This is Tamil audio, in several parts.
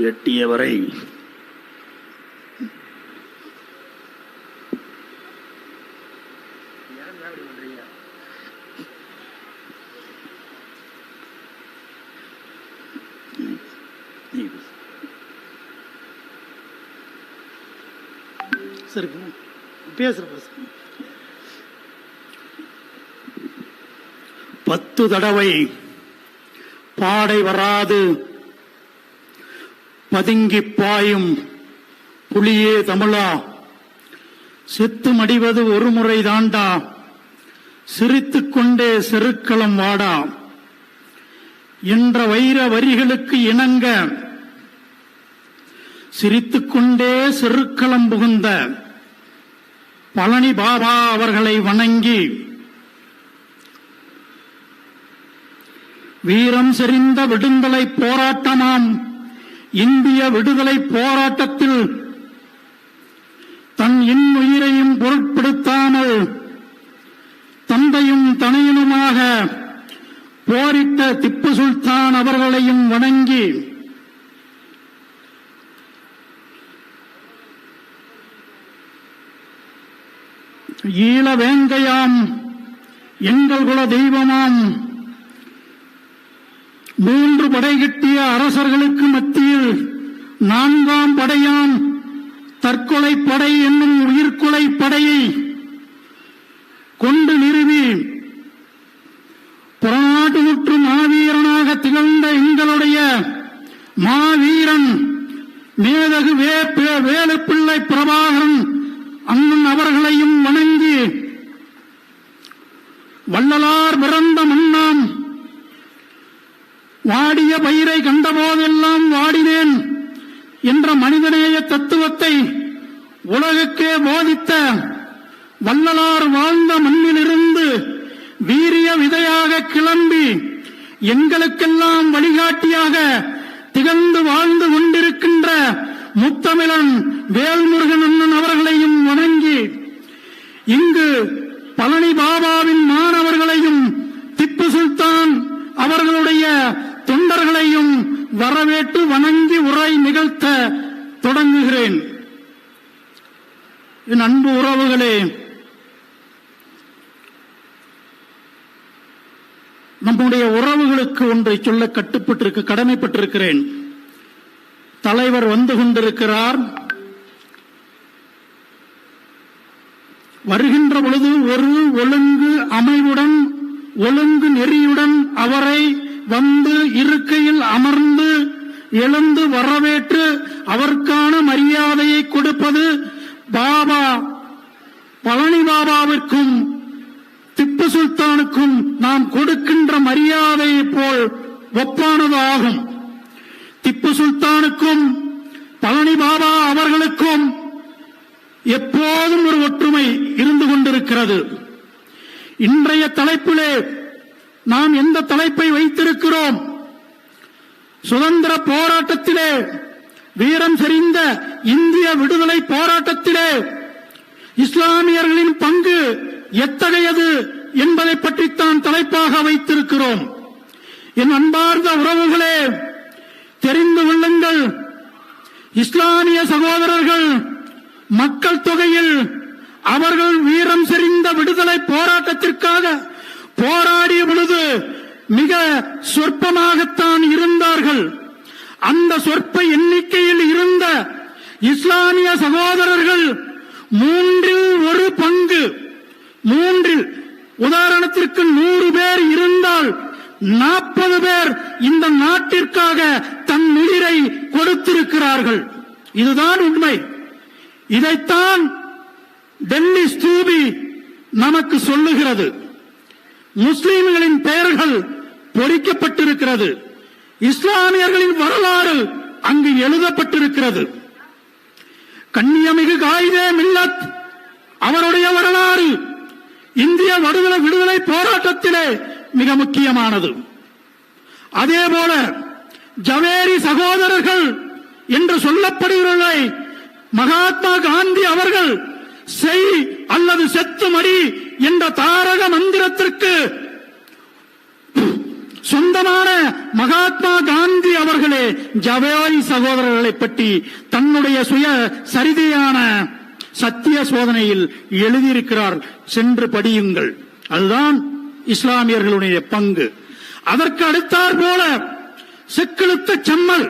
எட்டியவரை சரி பேசுற பேச பத்து தடவை பாடை வராது பதுங்கி பாயும் புலியே தமிழா. செத்து மடிவது ஒரு முறை தாண்டா. சிரித்துக் கொண்டே செருக்களம் வாடா. என்ற வைர வரிகளுக்கு இணங்க. சிரித்துக் கொண்டே செருக்களம் புகுந்த. பழனி பாபா அவர்களை வணங்கி. வீரம் செறிந்த விடுதலை போராட்டமாம். இந்திய விடுதலை போராட்டத்தில் தன் இன்னுயிரையும் பொருட்படுத்தாமல் தந்தையும் தனையனுமாக போரிட்ட திப்பு சுல்தான் அவர்களையும் வணங்கி ஈழ வேங்கையாம் எங்கள் குல தெய்வமாம் மூன்று படை கட்டிய அரசர்களுக்கு மத்தியில் நான்காம் படையாம் தற்கொலை படை என்னும் உயிர்கொலை படையை கொண்டு நிறுவி புறநாட்டு முற்று மாவீரனாக திகழ்ந்த எங்களுடைய மாவீரன் மேதகு வேலுப்பிள்ளை பிரபாகரன் அண்ணன் அவர்களையும் வணங்கி வள்ளலார் பிறந்த வாடிய பயிரை கண்டபோதெல்லாம் வாடினேன் என்ற மனிதநேய தத்துவத்தை உலகுக்கே போதித்த வள்ளலார் வாழ்ந்த மண்ணிலிருந்து வீரிய விதையாக கிளம்பி எங்களுக்கெல்லாம் வழிகாட்டியாக திகழ்ந்து வாழ்ந்து கொண்டிருக்கின்ற முத்தமிழன் வேல்முருகன் அண்ணன் அவர்களையும் வணங்கி இங்கு பழனி பாபாவின் வரவேற்று வணங்கி உரை நிகழ்த்த தொடங்குகிறேன். என் அன்பு உறவுகளே நம்முடைய உறவுகளுக்கு ஒன்றை சொல்ல கட்டுப்பட்டிருக்க கடமைப்பட்டிருக்கிறேன். தலைவர் வந்து கொண்டிருக்கிறார். வருகின்ற பொழுது ஒரு ஒழுங்கு அமைவுடன் ஒழுங்கு நெறியுடன் அவரை வந்து இருக்கையில் அமர்ந்து எழுந்து வரவேற்று அவருக்கான மரியாதையை கொடுப்பது பாபா பழனி பாபாவிற்கும் திப்பு சுல்தானுக்கும் நாம் கொடுக்கின்ற மரியாதையை போல் ஒப்பானதாகும். திப்பு சுல்தானுக்கும் பழனி பாபா அவர்களுக்கும் எப்போதும் ஒரு ஒற்றுமை இருந்து கொண்டிருக்கிறது. இன்றைய தலைப்பிலே நாம் எந்த தலைப்பை வைத்திருக்கிறோம்? சுதந்திர போராட்டத்திலே வீரம் செறிந்த இந்திய விடுதலை போராட்டத்திலே இஸ்லாமியர்களின் பங்கு எத்தகையது என்பதை பற்றித்தான் தலைப்பாக வைத்திருக்கிறோம். என் அன்பார்ந்த உறவுகளே தெரிந்து கொள்ளுங்கள். இஸ்லாமிய சகோதரர்கள் மக்கள் தொகையில் அவர்கள் வீரம் செறிந்த விடுதலை போராட்டத்திற்காக போராடிய பொழுது மிக சொற்பமாகத்தான் இருந்தார்கள். அந்த சொற்ப எண்ணிக்கையில் இருந்த இஸ்லாமிய சகோதரர்கள் மூன்றில் ஒரு பங்கு மூன்றில் உதாரணத்திற்கு நூறு பேர் இருந்தால் நாற்பது பேர் இந்த நாட்டிற்காக தன் உயிரை கொடுத்திருக்கிறார்கள். இதுதான் உண்மை. இதைத்தான் டெல்லி ஸ்தூபி நமக்கு சொல்லுகிறது. முஸ்லிம்களின் பெயர்கள் பொறிக்கப்பட்டிருக்கிறது. இஸ்லாமியர்களின் வரலாறு அங்கு எழுதப்பட்டிருக்கிறது. கண்ணியமிகு காயிதே மில்லத் அவருடைய வரலாறு இந்திய விடுதலை விடுதலை போராட்டத்திலே மிக முக்கியமானது. அதே போல ஜவேரி சகோதரர்கள் என்று சொல்லப்படுகிறவர்களை மகாத்மா காந்தி அவர்கள் செய் அல்லது செத்து மடி என்ற தாரக மந்திரத்திற்கு சொந்தமான மகாத்மா காந்தி அவர்களே ஜவாய் சகோதரர்களை பற்றி தன்னுடைய சுய சரிதையான சத்திய சோதனையில் எழுதியிருக்கிறார். சென்று படியுங்கள். அதுதான் இஸ்லாமியர்களுடைய பங்கு. அதற்கு அடுத்தார் போல செக்கிழுத்த செம்மல்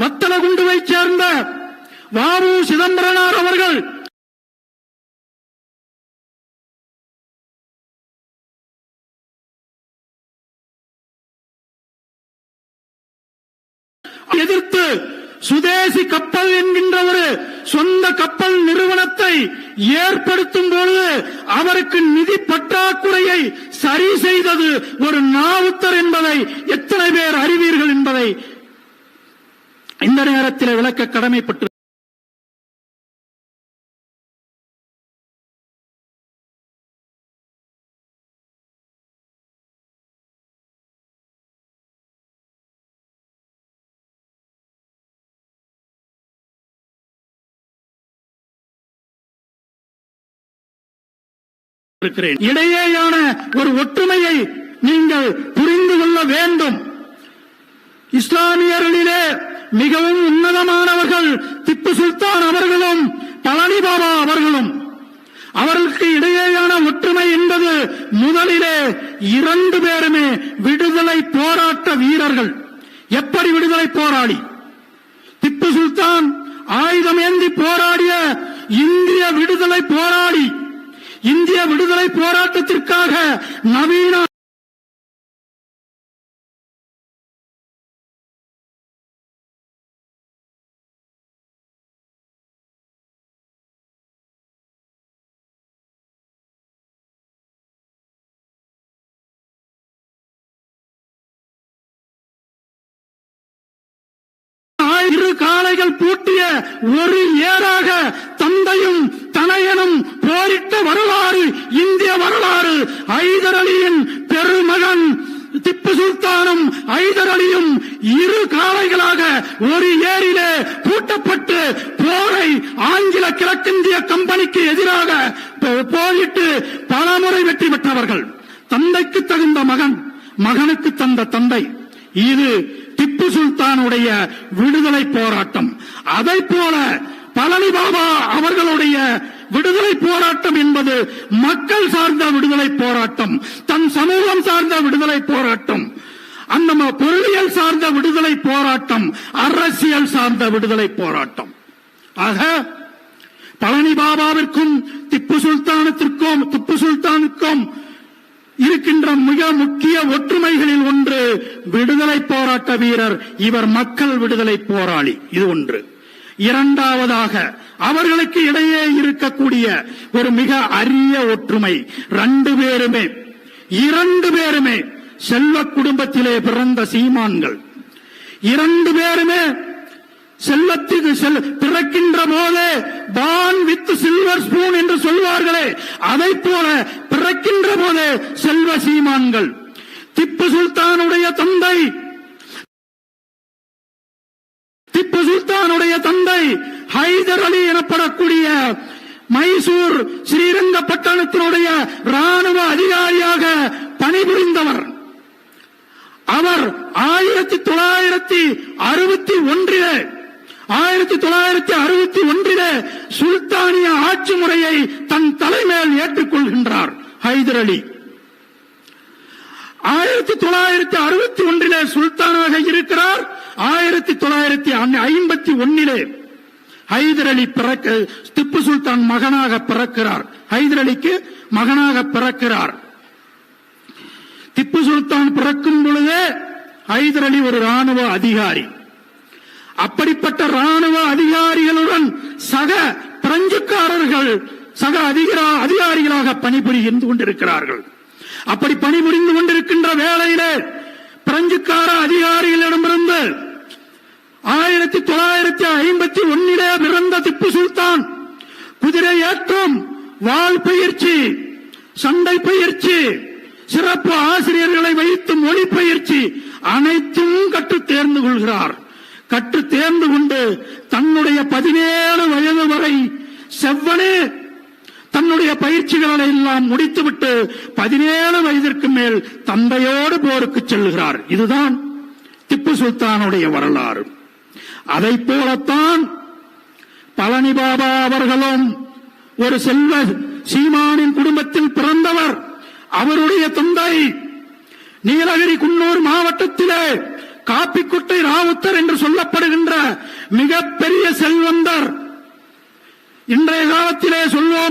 வத்தலகுண்டுவை சேர்ந்த வாவு சிதம்பரனார் அவர்கள் சுதேசி கப்பல் என்கின்ற ஒரு சொந்த கப்பல் நிறுவனத்தை ஏற்படுத்தும் பொழுது அவருக்கு நிதி பற்றாக்குறையை சரி செய்தது ஒரு நாவுத்தர் என்பதை எத்தனை பேர் அறிவீர்கள் என்பதை இந்த நேரத்தில் விளக்க கடமைப்பட்டு இருக்கிறேன் இடையேயான ஒரு ஒற்றுமையை நீங்கள் புரிந்து கொள்ள வேண்டும். இஸ்லாமியர்களிலே மிகவும் உன்னதமானவர்கள் திப்பு சுல்தான் அவர்களும் பழனி பாபா அவர்களும். அவர்களுக்கு இடையேயான ஒற்றுமை என்பது முதலிலே இரண்டு பேருமே விடுதலை போராட்ட வீரர்கள். எப்படி விடுதலை போராளி திப்பு சுல்தான் ஆயுதம் ஏந்தி போராடிய இந்திய விடுதலை போராடி இந்திய விடுதலை போராட்டத்திற்காக நவீன இரு காளைகள் பூட்டிய ஒரு ஏராக தந்தையும் தனையனும் போரிட்ட வரலாறு இந்திய வரலாறு ஐதர் அலியின் பெருமகன் திப்பு சுல்தானும் ஐதர் அலியும் இரு காளைகளாக ஒரு ஏரியிலே பூட்டப்பட்டு போரை ஆங்கில கிழக்கிந்திய கம்பெனிக்கு எதிராக போ- போரிட்டு பலமுறை வெற்றி பெற்றவர்கள். தந்தைக்கு தகுந்த மகன் மகனுக்கு தந்த தந்தை. இது திப்பு சுல்தானுடைய விடுதலை போராட்டம். அதை போல பழனி பாபா அவர்களுடைய விடுதலை போராட்டம் என்பது மக்கள் சார்ந்த விடுதலை போராட்டம் தன் சமூகம் சார்ந்த விடுதலை போராட்டம். அந்த பொருளியல் சார்ந்த விடுதலை போராட்டம் அரசியல் சார்ந்த விடுதலை போராட்டம். ஆக பழனி பாபாவிற்கும் திப்பு சுல்தானத்திற்கும் திப்பு சுல்தானுக்கும் இருக்கின்ற மிக முக்கிய ஒற்றுமைகளில் ஒன்று விடுதலை போராட்ட வீரர் இவர் மக்கள் விடுதலை போராளி. இது ஒன்று. இரண்டாவதாக அவர்களுக்கு இடையே இருக்கக்கூடிய ஒரு மிக அரிய ஒற்றுமை. ரெண்டு பேருமே இரண்டு பேருமே செல்வ குடும்பத்திலே பிறந்த சீமான்கள். இரண்டு பேருமே செல்வத்துக்கு செல் பிறக்கின்ற போதே பான் வித் சில்வர் ஸ்பூன் என்று சொல்வார்களே அதை போல பிறக்கின்ற போதே செல்வ சீமான்கள். திப்பு சுல்தானுடைய தந்தை திப்பு சுல்தானுடைய தந்தை ஹைதர் அலி எனப்படக்கூடிய மைசூர் ஸ்ரீரங்கப்பட்டணத்தினுடைய ராணுவ அதிகாரியாக பணிபுரிந்தவர். அவர் ஆயிரத்தி தொள்ளாயிரத்தி அறுபத்தி ஒன்றிலே ஆயிரத்தி தொள்ளாயிரத்தி அறுபத்தி ஒன்றிலே சுல்தானிய ஆட்சி முறையை தன் தலைமையில் ஏற்றுக்கொள்கின்றார் ஹைதர் அலி. ஆயிரத்தி தொள்ளாயிரத்தி அறுபத்தி ஒன்றிலே சுல்தானாக இருக்கிறார். ஆயிரத்தி தொள்ளாயிரத்தி ஐம்பத்தி ஒன்னிலே ஹைதர் அலி பிறக்க திப்பு சுல்தான் மகனாக பிறக்கிறார். ஹைதர் அலிக்கு மகனாக பிறக்கிறார். திப்பு சுல்தான் பிறக்கும் பொழுதே ஹைதர் அலி ஒரு ராணுவ அதிகாரி. அப்படிப்பட்ட ராணுவ அதிகாரிகளுடன் சக பிரெஞ்சுக்காரர்கள் சக அதிகார அதிகாரிகளாக பணிபுரிந்து கொண்டிருக்கிறார்கள். அப்படி பணிபுரிந்து கொண்டிருக்கின்ற வேளையிலே பிரெஞ்சுக்கார அதிகாரிகளிடமிருந்து ஆயிரத்தி தொள்ளாயிரத்தி ஐம்பத்தி ஒன்னிலே பிறந்த திப்பு சுல்தான். குதிரை ஏற்றம் வாழ் பயிற்சி சண்டை பயிற்சி சிறப்பு ஆசிரியர்களை வைத்து மொழி பயிற்சி அனைத்தும் கற்று தேர்ந்து கொள்கிறார். கற்று தேர்ந்து கொண்டு தன்னுடைய பதினேழு வயது வரை செவ்வனே தன்னுடைய பயிற்சிகளை எல்லாம் முடித்துவிட்டு பதினேழு வயதிற்கு மேல் தந்தையோடு போருக்கு செல்லுகிறார் இதுதான் திப்பு சுல்தானுடைய வரலாறு. அதை போலத்தான் பழனி பாபா அவர்களும் ஒரு செல்வ சீமானின் குடும்பத்தில் பிறந்தவர். அவருடைய தந்தை நீலகிரி குன்னூர் மாவட்டத்திலே காப்பிக்குட்டை ராவுத்தர் என்று சொல்லப்படுகின்ற மிகப்பெரிய செல்வந்தர். இன்றைய காலத்திலே சொல்வோம்